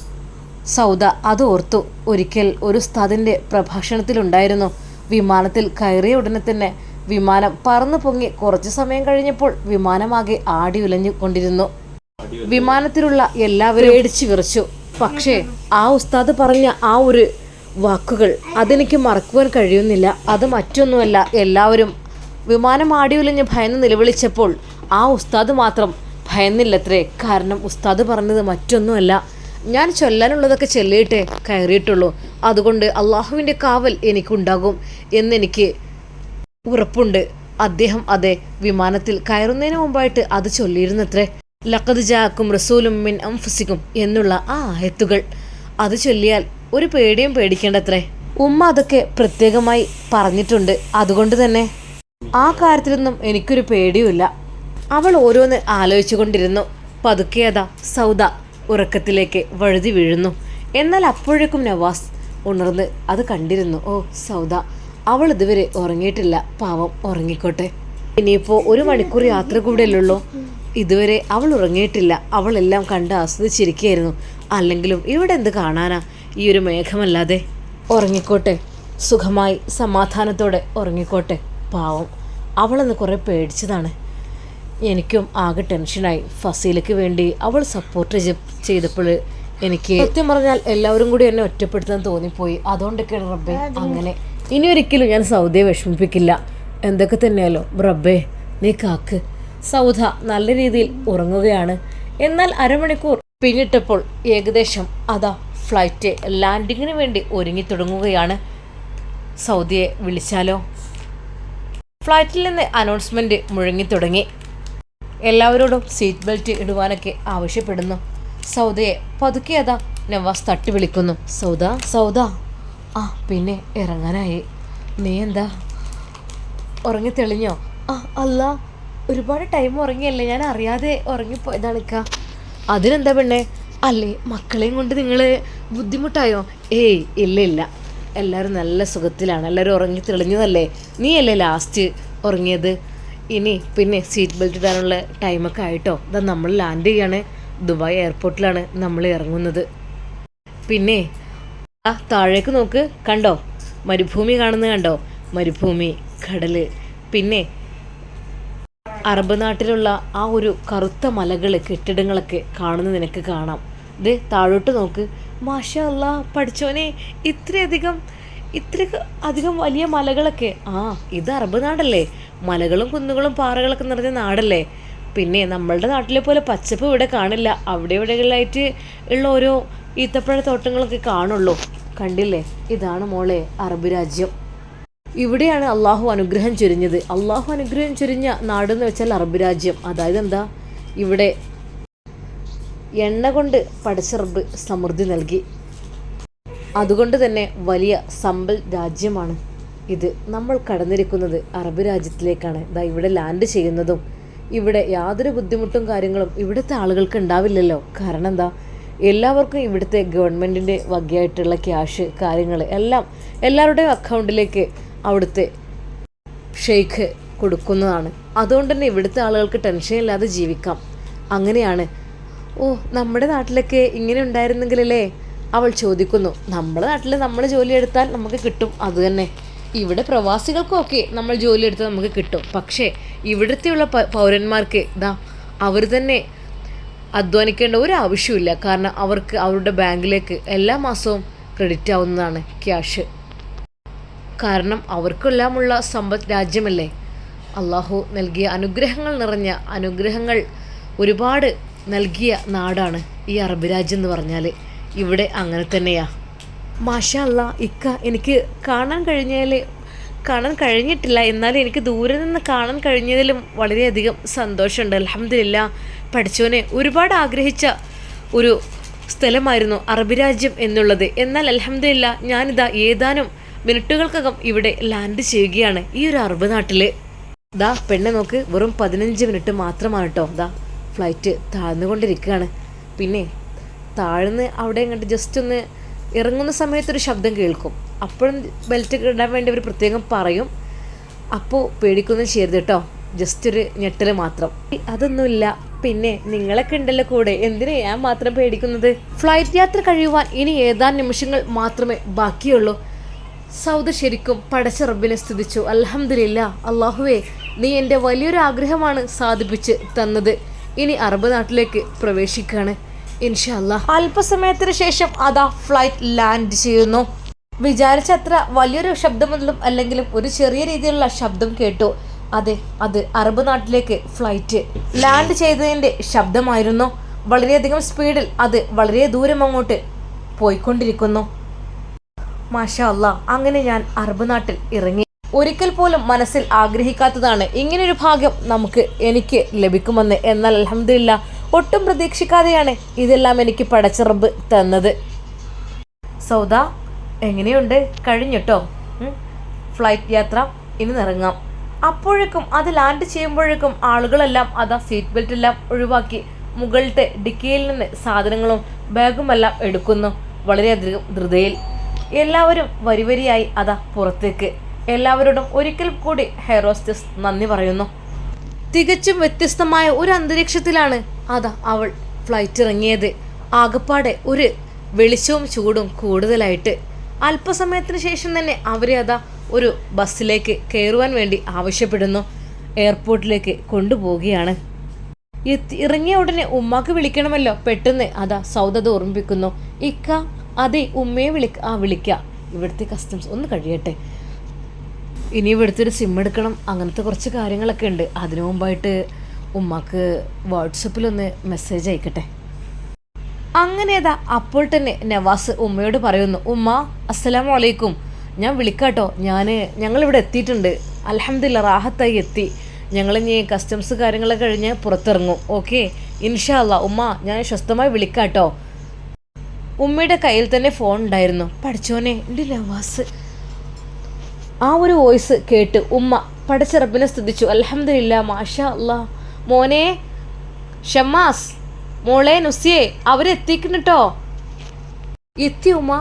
സൗദ അത് ഓർത്തു. ഒരിക്കൽ ഒരു ഉസ്താദിന്റെ പ്രഭാഷണത്തിലുണ്ടായിരുന്നു. വിമാനത്തിൽ കയറിയ ഉടനെ തന്നെ വിമാനം പറന്നു പൊങ്ങി കുറച്ചു സമയം കഴിഞ്ഞപ്പോൾ വിമാനമാകെ ആടി ഉലഞ്ഞു കൊണ്ടിരുന്നു. വിമാനത്തിലുള്ള എല്ലാവരും പേടിച്ചു വിറച്ചു. പക്ഷേ ആ ഉസ്താദ് പറഞ്ഞ ആ ഒരു വാക്കുകൾ അതെനിക്ക് മറക്കുവാൻ കഴിയുന്നില്ല. അത് മറ്റൊന്നുമല്ല. എല്ലാവരും വിമാനം ആടി ആടിയുലഞ്ഞ് ഭയന്ന് നിലവിളിച്ചപ്പോൾ ആ ഉസ്താദ് മാത്രം ഭയന്നില്ലത്രേ. കാരണം ഉസ്താദ് പറഞ്ഞത് മറ്റൊന്നുമല്ല. ഞാൻ ചൊല്ലാനുള്ളതൊക്കെ ചൊല്ലിയിട്ടേ കയറിയിട്ടുള്ളൂ. അതുകൊണ്ട് അള്ളാഹുവിന്റെ കാവൽ എനിക്കുണ്ടാകും എന്നെനിക്ക് ഉറപ്പുണ്ട്. അദ്ദേഹം അതെ വിമാനത്തിൽ കയറുന്നതിന് മുമ്പായിട്ട് അത് ചൊല്ലിയിരുന്നത്രേ. ലക്കത് ജാക്കും റസൂലും മിൻ അംഫസിക്കും എന്നുള്ള ആ ആയത്തുകൾ. അത് ചൊല്ലിയാൽ ഒരു പേടിയും പേടിക്കേണ്ടത്രേ. ഉമ്മ അതൊക്കെ പ്രത്യേകമായി പറഞ്ഞിട്ടുണ്ട്. അതുകൊണ്ട് തന്നെ ആ കാര്യത്തിലൊന്നും എനിക്കൊരു പേടിയുമില്ല. അവൾ ഓരോന്ന് ആലോചിച്ചു കൊണ്ടിരുന്നു പതുക്കെ അതാ സൗദ ഉറക്കത്തിലേക്ക് വഴുതി വീഴുന്നു. എന്നാൽ അപ്പോഴേക്കും നവാസ് ഉണർന്ന് അത് കണ്ടിരുന്നു. ഓ സൗദ അവൾ ഇതുവരെ ഉറങ്ങിയിട്ടില്ല. പാവം ഉറങ്ങിക്കോട്ടെ. ഇനിയിപ്പോൾ ഒരു മണിക്കൂർ യാത്ര കൂടെയല്ലുള്ളൂ. ഇതുവരെ അവൾ ഉറങ്ങിയിട്ടില്ല. അവളെല്ലാം കണ്ട് ആസ്വദിച്ചിരിക്കുകയായിരുന്നു. അല്ലെങ്കിലും ഇവിടെ എന്ത് കാണാനാ? ഈ ഒരു മേഘമല്ലാതെ. ഉറങ്ങിക്കോട്ടെ. സുഖമായി സമാധാനത്തോടെ ഉറങ്ങിക്കോട്ടെ. പാവം അവളെന്ന് കുറേ പേടിച്ചതാണ്. എനിക്കും ആകെ ടെൻഷനായി. ഫസീലയ്ക്ക് വേണ്ടി അവൾ സപ്പോർട്ട് ചെയ്തപ്പോൾ എനിക്ക് സത്യം പറഞ്ഞാൽ എല്ലാവരും കൂടി എന്നെ ഒറ്റപ്പെടുത്താൻ തോന്നിപ്പോയി. അതുകൊണ്ടൊക്കെയാണ് റബ്ബേ അങ്ങനെ. ഇനി ഒരിക്കലും ഞാൻ സൗദിയെ വിഷമിപ്പിക്കില്ല. എന്തൊക്കെ തന്നെയാലോ റബ്ബേ നീ കാക്ക്. സൗദ നല്ല രീതിയിൽ ഉറങ്ങുകയാണ്. എന്നാൽ അരമണിക്കൂർ പിന്നിട്ടപ്പോൾ ഏകദേശം അതാ ഫ്ലൈറ്റ് ലാൻഡിങ്ങിന് വേണ്ടി ഒരുങ്ങി തുടങ്ങുകയാണ്. സൗദിയെ വിളിച്ചാലോ? ഫ്ലൈറ്റിൽ നിന്ന് അനൗൺസ്മെന്റ് മുഴങ്ങി തുടങ്ങി. എല്ലാവരോടും സീറ്റ് ബെൽറ്റ് ഇടുവാനൊക്കെ ആവശ്യപ്പെടുന്നു. സൗദയെ പതുക്കെ അതാ നവാസ് തട്ടി വിളിക്കുന്നു. സൗദ സൗദ. ആ പിന്നെ ഇറങ്ങാനായി. നീ എന്താ? ഉറങ്ങി തെളിഞ്ഞോ? ആ അല്ല ഒരുപാട് ടൈം ഉറങ്ങിയല്ലേ? ഞാൻ അറിയാതെ ഉറങ്ങിപ്പോയതാണിക്ക അതിനെന്താ പെണ്ണേ? അല്ലേ മക്കളെയും കൊണ്ട് നിങ്ങൾ ബുദ്ധിമുട്ടായോ? ഏയ് ഇല്ല ഇല്ല. എല്ലാവരും നല്ല സുഖത്തിലാണ്. എല്ലാവരും ഉറങ്ങി തെളിഞ്ഞതല്ലേ? നീയല്ലേ ലാസ്റ്റ് ഉറങ്ങിയത്? ഇനി പിന്നെ സീറ്റ് ബെൽറ്റ് ഇടാനുള്ള ടൈമൊക്കെ ആയിട്ടോ. ഇതാ നമ്മൾ ലാൻഡ് ചെയ്യാണ്. ദുബായ് എയർപോർട്ടിലാണ് നമ്മൾ ഇറങ്ങുന്നത്. പിന്നെ ആ താഴേക്ക് നോക്ക്. കണ്ടോ? മരുഭൂമി കാണുന്നത് കണ്ടോ? മരുഭൂമി കടൽ. പിന്നെ അറബ് നാട്ടിലുള്ള ആ ഒരു കറുത്ത മലകൾ കെട്ടിടങ്ങളൊക്കെ കാണുന്നത് നിനക്ക് കാണാം. ഇത് താഴോട്ട് നോക്ക്. മാഷ അല്ല പഠിച്ചോനെ ഇത്രയധികം ഇത്ര അധികം വലിയ മലകളൊക്കെ. ആ ഇത് അറബ് നാടല്ലേ? മലകളും കുന്നുകളും പാറകളൊക്കെ നിറഞ്ഞ നാടല്ലേ? പിന്നെ നമ്മളുടെ നാട്ടിലെ പോലെ പച്ചപ്പ് ഇവിടെ കാണില്ല. അവിടെ ഇവിടെകളിലായിട്ട് ഉള്ള ഓരോ ഈത്തപ്പഴ തോട്ടങ്ങളൊക്കെ കാണുള്ളൂ. കണ്ടില്ലേ? ഇതാണ് മോളെ അറബ് രാജ്യം. ഇവിടെയാണ് അള്ളാഹു അനുഗ്രഹം ചൊരിഞ്ഞത്. അള്ളാഹു അനുഗ്രഹം ചൊരിഞ്ഞ നാടെന്ന് വെച്ചാൽ അറബ് രാജ്യം. അതായത് എന്താ? ഇവിടെ എണ്ണ കൊണ്ട് പടച്ച റബ്ബ് സമൃദ്ധി നൽകി. അതുകൊണ്ട് തന്നെ വലിയ സമ്പൽ രാജ്യമാണ്. ഇത് നമ്മൾ കടന്നിരിക്കുന്നത് അറബ് രാജ്യത്തിലേക്കാണ്. ദാ ഇവിടെ ലാൻഡ് ചെയ്യുന്നതും ഇവിടെ യാതൊരു ബുദ്ധിമുട്ടും കാര്യങ്ങളും ഇവിടുത്തെ ആളുകൾക്ക് ഉണ്ടാവില്ലല്ലോ. കാരണം എന്താ? എല്ലാവർക്കും ഇവിടുത്തെ ഗവൺമെന്റിന്റെ വകയായിട്ടുള്ള ക്യാഷ് കാര്യങ്ങൾ എല്ലാം എല്ലാവരുടെയും അക്കൗണ്ടിലേക്ക് അവിടുത്തെ ഷെയ്ഖ് കൊടുക്കുന്നതാണ്. അതുകൊണ്ട് തന്നെ ഇവിടുത്തെ ആളുകൾക്ക് ടെൻഷൻ ഇല്ലാതെ ജീവിക്കാം. അങ്ങനെയാണ്. ഓ നമ്മുടെ നാട്ടിലൊക്കെ ഇങ്ങനെ ഉണ്ടായിരുന്നെങ്കിലല്ലേ? അവൾ ചോദിക്കുന്നു. നമ്മുടെ നാട്ടിൽ നമ്മൾ ജോലി എടുത്താൽ നമുക്ക് കിട്ടും അതുതന്നെ ഇവിടെ പ്രവാസികൾക്കൊക്കെ നമ്മൾ ജോലി എടുത്ത് നമുക്ക് കിട്ടും. പക്ഷേ ഇവിടുത്തെയുള്ള പൗരന്മാർക്ക് ഇതാ അവർ തന്നെ അധ്വാനിക്കേണ്ട ഒരു ആവശ്യമില്ല കാരണം അവർക്ക് അവരുടെ ബാങ്കിലേക്ക് എല്ലാ മാസവും ക്രെഡിറ്റ് ആവുന്നതാണ് ക്യാഷ് കാരണം അവർക്കെല്ലാമുള്ള സമ്പദ് രാജ്യമല്ലേ? അള്ളാഹു നൽകിയ അനുഗ്രഹങ്ങൾ നിറഞ്ഞ അനുഗ്രഹങ്ങൾ ഒരുപാട് നൽകിയ നാടാണ് ഈ അറബ് രാജ്യം എന്ന് പറഞ്ഞാൽ ഇവിടെ അങ്ങനെ തന്നെയാ. മാഷ അല്ല ഇക്ക എനിക്ക് കാണാൻ കഴിഞ്ഞാൽ കാണാൻ കഴിഞ്ഞിട്ടില്ല. എന്നാലും എനിക്ക് ദൂരെ നിന്ന് കാണാൻ കഴിഞ്ഞതിലും വളരെയധികം സന്തോഷമുണ്ട്. അലഹമില്ല പഠിച്ചവനെ ഒരുപാട് ആഗ്രഹിച്ച ഒരു സ്ഥലമായിരുന്നു അറബി രാജ്യം എന്നുള്ളത്. എന്നാൽ അലഹമില്ല ഞാനിതാ ഏതാനും മിനിറ്റുകൾക്കകം ഇവിടെ ലാൻഡ് ചെയ്യുകയാണ് ഈ ഒരു അറബ് നാട്ടിൽ ദാ പെണ്ണെ നോക്ക് വെറും പതിനഞ്ച് മിനിറ്റ് മാത്രമാണ് കേട്ടോ ദാ ഫ്ലൈറ്റ് താഴ്ന്നുകൊണ്ടിരിക്കുകയാണ്. പിന്നെ താഴ്ന്ന് അവിടെ കണ്ട് ജസ്റ്റ് ഒന്ന് ഇറങ്ങുന്ന സമയത്ത് ഒരു ശബ്ദം കേൾക്കും. അപ്പോഴും ബെൽറ്റ് ഇടാൻ വേണ്ടി അവർ പ്രത്യേകം പറയും. അപ്പോൾ പേടിക്കൊന്നും ചെയ്യരുത് കേട്ടോ. ജസ്റ്റ് ഒരു ഞെട്ടൽ മാത്രം. അതൊന്നുമില്ല. പിന്നെ നിങ്ങളൊക്കെ ഉണ്ടല്ലോ കൂടെ. എന്തിനാ ഞാൻ മാത്രം പേടിക്കുന്നത്? ഫ്ലൈറ്റ് യാത്ര കഴിയുവാൻ ഇനി ഏതാനും നിമിഷങ്ങൾ മാത്രമേ ബാക്കിയുള്ളൂ. സൗദ് ശരിക്കും പടച്ച റബ്ബിനെ സ്തുതിച്ചു. അലഹമില്ല അള്ളാഹുവേ നീ എന്റെ വലിയൊരു ആഗ്രഹമാണ് സാധിപ്പിച്ച് തന്നത്. ഇനി അറബ് നാട്ടിലേക്ക് പ്രവേശിക്കുകയാണ് ഇൻഷല്ല അല്പസമയത്തിന് ശേഷം അതാ ഫ്ലൈറ്റ് ലാൻഡ് ചെയ്യുന്നു. വിചാരിച്ചത്ര വലിയൊരു ശബ്ദമൊന്നും അല്ലെങ്കിലും ഒരു ചെറിയ രീതിയിലുള്ള ശബ്ദം കേട്ടു. അതെ അത് അറബ് നാട്ടിലേക്ക് ഫ്ലൈറ്റ് ലാൻഡ് ചെയ്തതിന്റെ ശബ്ദമായിരുന്നു. വളരെയധികം സ്പീഡിൽ അത് വളരെ ദൂരം അങ്ങോട്ട് പോയിക്കൊണ്ടിരിക്കുന്നു. മാഷാ അങ്ങനെ ഞാൻ അറബ് നാട്ടിൽ ഇറങ്ങി. ഒരിക്കൽ പോലും മനസ്സിൽ ആഗ്രഹിക്കാത്തതാണ് ഇങ്ങനൊരു ഭാഗ്യം നമുക്ക് എനിക്ക് ലഭിക്കുമെന്ന്. എന്നാൽ അലഹമില്ല ഒട്ടും പ്രതീക്ഷിക്കാതെയാണ് ഇതെല്ലാം എനിക്ക് പടച്ചിറമ്പ് തന്നത്. സൗദ എങ്ങനെയുണ്ട്? കഴിഞ്ഞിട്ടോ? ഫ്ലൈറ്റ് യാത്ര ഇനി നിറങ്ങാം. അപ്പോഴേക്കും അത് ലാൻഡ് ചെയ്യുമ്പോഴേക്കും ആളുകളെല്ലാം അതാ സീറ്റ് ബെൽറ്റ് എല്ലാം ഒഴിവാക്കി മുകളിലത്തെ ഡിക്കിയിൽ നിന്ന് സാധനങ്ങളും ബാഗുമെല്ലാം എടുക്കുന്നു വളരെയധികം ധൃതയിൽ. എല്ലാവരും വരിവരിയായി അതാ പുറത്തേക്ക്. എല്ലാവരോടും ഒരിക്കൽ കൂടി ഹെയർ ഹോസ്റ്റസ് നന്ദി പറയുന്നു. തികച്ചും വ്യത്യസ്തമായ ഒരു അന്തരീക്ഷത്തിലാണ് അതാ അവൾ ഫ്ലൈറ്റ് ഇറങ്ങിയത് ആകപ്പാടെ ഒരു വെളിച്ചവും ചൂടും കൂടുതലായിട്ട്. അല്പസമയത്തിന് ശേഷം തന്നെ അവരെ അതാ ഒരു ബസ്സിലേക്ക് കയറുവാൻ വേണ്ടി ആവശ്യപ്പെടുന്നു. എയർപോർട്ടിലേക്ക് കൊണ്ടുപോവുകയാണ്. ഇറങ്ങിയ ഉടനെ ഉമ്മാക്ക് വിളിക്കണമല്ലോ. പെട്ടെന്ന് അതാ സൗദത ഓർമ്മിപ്പിക്കുന്നു. ഇക്ക അതെ ഉമ്മയെ വിളിക്ക ആ വിളിക്കാം. ഇവിടുത്തെ കസ്റ്റംസ് ഒന്ന് കഴിയട്ടെ. ഇനി ഇവിടുത്തെ ഒരു സിം എടുക്കണം. അങ്ങനത്തെ കുറച്ച് കാര്യങ്ങളൊക്കെ ഉണ്ട്. അതിനു മുമ്പായിട്ട് ഉമ്മാക്ക് വാട്സപ്പിലൊന്ന് മെസ്സേജ് അയക്കട്ടെ. അങ്ങനെതാ അപ്പോൾ തന്നെ നവാസ് ഉമ്മയോട് പറയുന്നു ഉമ്മ അസ്സലാമു അലൈക്കും ഞാൻ വിളിക്കാട്ടോ. ഞാൻ ഞങ്ങളിവിടെ എത്തിയിട്ടുണ്ട്. അലഹമില്ല റാഹത്തായി എത്തി. ഞങ്ങൾ ഇനി കസ്റ്റംസ് കാര്യങ്ങളൊക്കെ കഴിഞ്ഞ് പുറത്തിറങ്ങും. ഓക്കെ ഇൻഷാല്ല ഉമ്മ ഞാൻ സ്വസ്ഥമായി വിളിക്കാട്ടോ. ഉമ്മയുടെ കയ്യിൽ തന്നെ ഫോൺ ഉണ്ടായിരുന്നു. പഠിച്ചോനെ എന്റെ നവാസ്. ആ ഒരു വോയിസ് കേട്ട് ഉമ്മ പടച്ച റബ്ബിനെ സ്തുതിച്ചു. അലഹമില്ല മാഷാ അല്ലാ. മോനെ ഷമ്മാസ് മോളെ നുസിയെ അവരെത്തിക്കുന്നുട്ടോ എത്തി ഉമ്മ?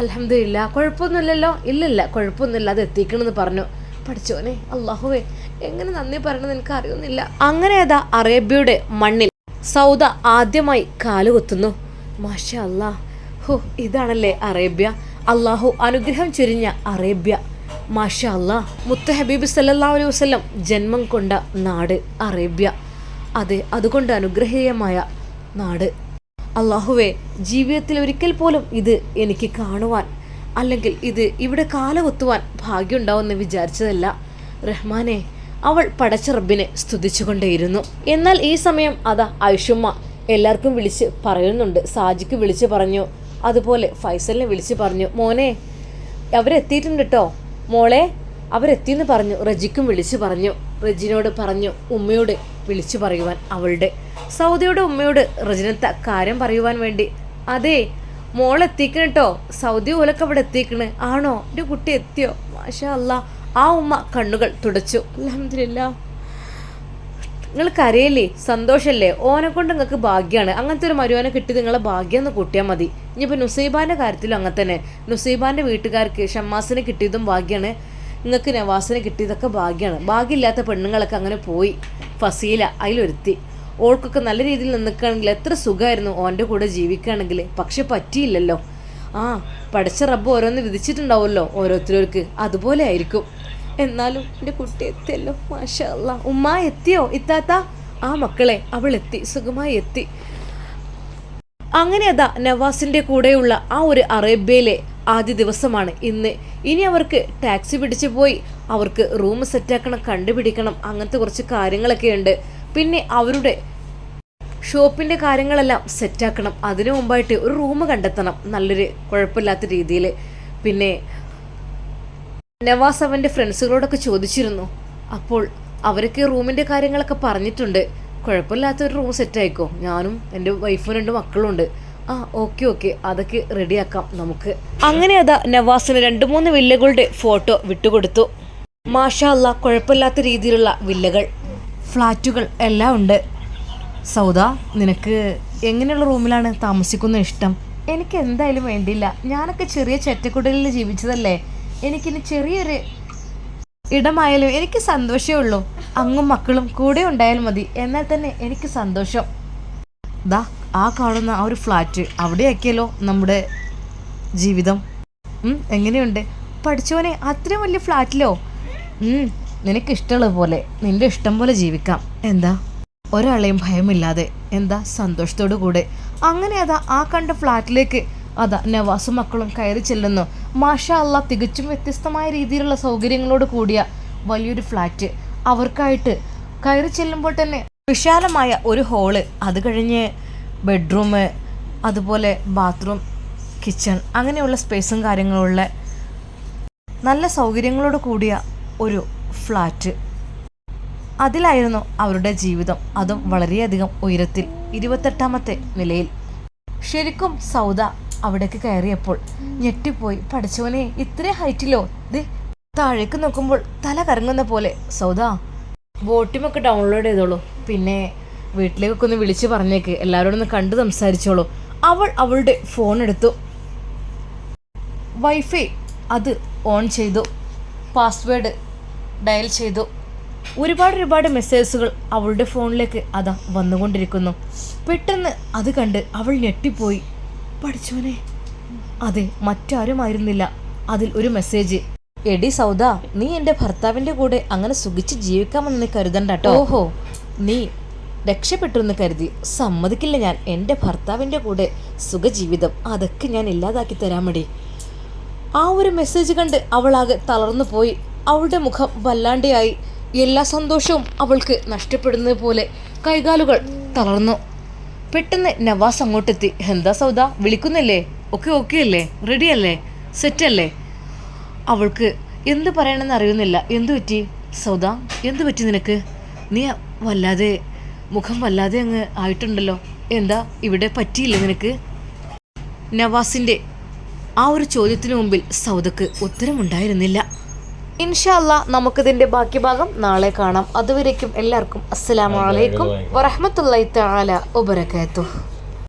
അലഹമില്ല കുഴപ്പമൊന്നുമില്ലല്ലോ? ഇല്ലല്ല കുഴപ്പമൊന്നുമില്ല. അത് എത്തിക്കണമെന്ന് പറഞ്ഞു. പഠിച്ചോനെ അള്ളാഹുവേ എങ്ങനെ നന്ദി പറയണമെന്ന് എനിക്ക് അറിയുന്നില്ല അങ്ങനെ അതാ അറേബ്യയുടെ മണ്ണിൽ സൗദ ആദ്യമായി കാലുകുത്തുന്നു മാഷ അല്ലാ ഹോ ഇതാണല്ലേ അറേബ്യ. അള്ളാഹു അനുഗ്രഹം ചൊരിഞ്ഞ അറേബ്യ. മാഷ മുത്ത ഹബീബ് സല്ലാ അലൈഹി വസ്ലം ജന്മം കൊണ്ട നാട് അറേബ്യ. അതെ അതുകൊണ്ട് അനുഗ്രഹീയമായ നാട്. അള്ളാഹുവെ ജീവിതത്തിൽ ഒരിക്കൽ പോലും ഇത് എനിക്ക് കാണുവാൻ അല്ലെങ്കിൽ ഇത് ഇവിടെ കാലകൊത്തുവാൻ ഭാഗ്യമുണ്ടാവുമെന്ന് വിചാരിച്ചതല്ല. റഹ്മാനെ അവൾ പടച്ച റബ്ബിനെ സ്തുതിച്ചുകൊണ്ടേയിരുന്നു. എന്നാൽ ഈ സമയം അതാ ഐഷുമ്മ എല്ലാവർക്കും വിളിച്ച് പറയുന്നുണ്ട്. സാജിക്ക് വിളിച്ച് പറഞ്ഞു. അതുപോലെ ഫൈസലിനെ വിളിച്ച് പറഞ്ഞു. മോനെ അവരെത്തിയിട്ടുണ്ട് കേട്ടോ മോളെ അവരെത്തിയെന്ന് പറഞ്ഞു. റജിക്കും വിളിച്ചു പറഞ്ഞു. റജിനോട് പറഞ്ഞു ഉമ്മയോട് വിളിച്ചു പറയുവാൻ അവളുടെ. സൗദിയുടെ ഉമ്മയോട് റജിനത്ത കാര്യം പറയുവാൻ വേണ്ടി. അതെ മോൾ കേട്ടോ സൗദി ഓലൊക്കെ അവിടെ എത്തിക്കണ്. ആണോ? എന്റെ കുട്ടി എത്തിയോ? മാഷാ അല്ല ആ ഉമ്മ കണ്ണുകൾ തുടച്ചു. അലഹമില്ല നിങ്ങൾ കരയില്ലേ സന്തോഷല്ലേ? ഓനെ കൊണ്ട് നിങ്ങൾക്ക് ഭാഗ്യമാണ് അങ്ങനത്തെ ഒരു മരുവാനെ കിട്ടി നിങ്ങളെ ഭാഗ്യം എന്ന് കൂട്ടിയാൽ മതി. ഇനിയിപ്പോൾ നുസൈബാന്റെ കാര്യത്തിലും അങ്ങനെ തന്നെ. നുസൈബാന്റെ വീട്ടുകാർക്ക് ഷമ്മാസിനെ കിട്ടിയതും ഭാഗ്യമാണ് നിങ്ങൾക്ക് നവാസിനെ കിട്ടിയതൊക്കെ ഭാഗ്യമാണ് ഭാഗ്യമില്ലാത്ത പെണ്ണുങ്ങളൊക്കെ അങ്ങനെ പോയി. ഫസീല അതിലൊരുത്തി. ഓൾക്കൊക്കെ നല്ല രീതിയിൽ നിൽക്കുകയാണെങ്കിൽ എത്ര സുഖമായിരുന്നു ഓന്റെ കൂടെ ജീവിക്കുകയാണെങ്കിൽ. പക്ഷെ പറ്റിയില്ലല്ലോ. ആ പഠിച്ച റബ്ബ് ഓരോന്ന് വിധിച്ചിട്ടുണ്ടാവുമല്ലോ ഓരോരുത്തർക്ക് അതുപോലെ ആയിരിക്കും. എന്നാലും എന്റെ കുട്ടി എത്തിയല്ലോ. മാഷല്ല ഉമ്മ എത്തിയോ? ഇത്താത്ത? ആ മക്കളെ അവൾ എത്തി. സുഖമായി എത്തി. അങ്ങനെ അതാ നവാസിന്റെ കൂടെയുള്ള ആ ഒരു അറേബ്യയിലെ ആദ്യ ദിവസമാണ് ഇന്ന്. ഇനി അവർക്ക് ടാക്സി പിടിച്ചു പോയി അവർക്ക് റൂം സെറ്റാക്കണം കണ്ടുപിടിക്കണം അങ്ങനത്തെ കുറച്ച് കാര്യങ്ങളൊക്കെ ഉണ്ട്. പിന്നെ അവരുടെ ഷോപ്പിന്റെ കാര്യങ്ങളെല്ലാം സെറ്റാക്കണം. അതിനു മുമ്പായിട്ട് ഒരു റൂം കണ്ടെത്തണം. നല്ലൊരു കുഴപ്പമില്ലാത്ത രീതിയിൽ. പിന്നെ നവാസ് അവന്റെ ഫ്രണ്ട്സുകളോടൊക്കെ ചോദിച്ചിരുന്നു. അപ്പോൾ അവരൊക്കെ റൂമിന്റെ കാര്യങ്ങളൊക്കെ പറഞ്ഞിട്ടുണ്ട്. കുഴപ്പമില്ലാത്തൊരു റൂം സെറ്റ് ആയിക്കോ ഞാനും എന്റെ വൈഫും രണ്ട് മക്കളുണ്ട്. ആ ഓക്കെ ഓക്കെ അതൊക്കെ റെഡിയാക്കാം നമുക്ക്. അങ്ങനെ അതാ നവാസിന് രണ്ട് മൂന്ന് വില്ലകളുടെ ഫോട്ടോ വിട്ടുകൊടുത്തു. മാഷാ അല്ല കുഴപ്പമില്ലാത്ത രീതിയിലുള്ള വില്ലകൾ. ഫ്ലാറ്റുകൾ എല്ലാം ഉണ്ട്. സൗദ നിനക്ക് എങ്ങനെയുള്ള റൂമിലാണ് താമസിക്കുന്ന ഇഷ്ടം? എനിക്ക് എന്തായാലും വേണ്ടിയില്ല. ഞാനൊക്കെ ചെറിയ ചെറ്റക്കുടലിൽ ജീവിച്ചതല്ലേ? എനിക്കിനി ചെറിയൊരു ഇടമായാലും എനിക്ക് സന്തോഷമേ ഉള്ളൂ. അങ്ങും മക്കളും കൂടെ ഉണ്ടായാലും മതി. എന്നാൽ തന്നെ എനിക്ക് സന്തോഷം. ദാ ആ കാണുന്ന ആ ഒരു ഫ്ലാറ്റ് അവിടെയാക്കിയല്ലോ നമ്മുടെ ജീവിതം. എങ്ങനെയുണ്ട്? പഠിച്ചവനെ അത്രയും വലിയ ഫ്ലാറ്റിലോ നിനക്ക് ഇഷ്ടമുള്ള പോലെ നിന്റെ ഇഷ്ടം പോലെ ജീവിക്കാം. എന്താ? ഒരാളെയും ഭയമില്ലാതെ എന്താ? സന്തോഷത്തോടു കൂടെ അങ്ങനെ അതാ ആ കണ്ട ഫ്ലാറ്റിലേക്ക് അതാ നവാസും മക്കളും കയറി ചെല്ലുന്നു. മാഷ അല്ല തികച്ചും വ്യത്യസ്തമായ രീതിയിലുള്ള സൗകര്യങ്ങളോട് കൂടിയ വലിയൊരു ഫ്ലാറ്റ്. അവർക്കായിട്ട് കയറി ചെല്ലുമ്പോൾ തന്നെ വിശാലമായ ഒരു ഹോൾ അത് കഴിഞ്ഞ് ബെഡ്റൂം അതുപോലെ ബാത്റൂം കിച്ചൺ അങ്ങനെയുള്ള സ്പേസും കാര്യങ്ങളുള്ള നല്ല സൗകര്യങ്ങളോട് കൂടിയ ഒരു ഫ്ലാറ്റ് അതിലായിരുന്നു അവരുടെ ജീവിതം. അതും വളരെയധികം ഉയരത്തിൽ ഇരുപത്തെട്ടാമത്തെ നിലയിൽ. ശരിക്കും സൗദ അവിടേക്ക് കയറിയപ്പോൾ ഞെട്ടിപ്പോയി. പഠിച്ചവനെ ഇത്രയും ഹൈറ്റിലോ? ദേ താഴേക്ക് നോക്കുമ്പോൾ തല കറങ്ങുന്ന പോലെ. സൗദ ബോട്ടിമൊക്കെ ഡൗൺലോഡ് ചെയ്തോളൂ. പിന്നെ വീട്ടിലേക്കൊക്കെ ഒന്ന് വിളിച്ച് പറഞ്ഞേക്ക്. എല്ലാവരോടും ഒന്ന് കണ്ട് സംസാരിച്ചോളൂ. അവൾ അവളുടെ ഫോൺ എടുത്തു. വൈഫൈ അത് ഓൺ ചെയ്തു. പാസ്വേഡ് ഡയൽ ചെയ്തു. ഒരുപാട് ഒരുപാട് മെസ്സേജുകൾ അവളുടെ ഫോണിലേക്ക് അതാ വന്നുകൊണ്ടിരിക്കുന്നു. പെട്ടെന്ന് അത് കണ്ട് അവൾ ഞെട്ടിപ്പോയി. പഠിച്ചോനെ അതെ മറ്റാരുമായിരുന്നില്ല. അതിൽ ഒരു മെസ്സേജ് എടി സൗദ നീ എന്റെ ഭർത്താവിന്റെ കൂടെ അങ്ങനെ സുഖിച്ച് ജീവിക്കാമെന്ന് നീ കരുതണ്ട കേട്ടോ ഓഹോ. നീ രക്ഷപ്പെട്ടു എന്ന് കരുതി. സമ്മതിക്കില്ല ഞാൻ. എന്റെ ഭർത്താവിന്റെ കൂടെ സുഖജീവിതം. അതൊക്കെ ഞാൻ ഇല്ലാതാക്കി തരാമടി. ആ ഒരു മെസ്സേജ് കണ്ട് അവളാകെ തളർന്നു പോയി. അവളുടെ മുഖം വല്ലാണ്ടെയായി എല്ലാ സന്തോഷവും അവൾക്ക് നഷ്ടപ്പെടുന്നത് പോലെ കൈകാലുകൾ തളർന്നു. പെട്ടെന്ന് നവാസ് അങ്ങോട്ടെത്തി. എന്താ സൗദ? വിളിക്കുന്നില്ലേ? ഒക്കെ ഓക്കെ അല്ലേ? റെഡി അല്ലേ? സെറ്റ് അല്ലേ? അവൾക്ക് എന്ത് പറയണമെന്ന് അറിയുന്നില്ല. എന്തു പറ്റി? സൗദ എന്തു പറ്റി നിനക്ക്? നീ വല്ലാതെ മുഖം വല്ലാതെ അങ്ങ് ആയിട്ടുണ്ടല്ലോ. എന്താ? ഇവിടെ പറ്റിയില്ലേ നിനക്ക്? നവാസിന്റെ ആ ഒരു ചോദ്യത്തിനു മുമ്പിൽ സൗദക്ക് ഉത്തരമുണ്ടായിരുന്നില്ല. ഇൻഷാല്ല നമുക്കിതിന്റെ ബാക്കി ഭാഗം നാളെ കാണാം. അതുവരേക്കും എല്ലാവർക്കും അസ്സലാമലൈക്കും വറഹമത്തല്ലാത്ത തആല വബറകാതുഹു.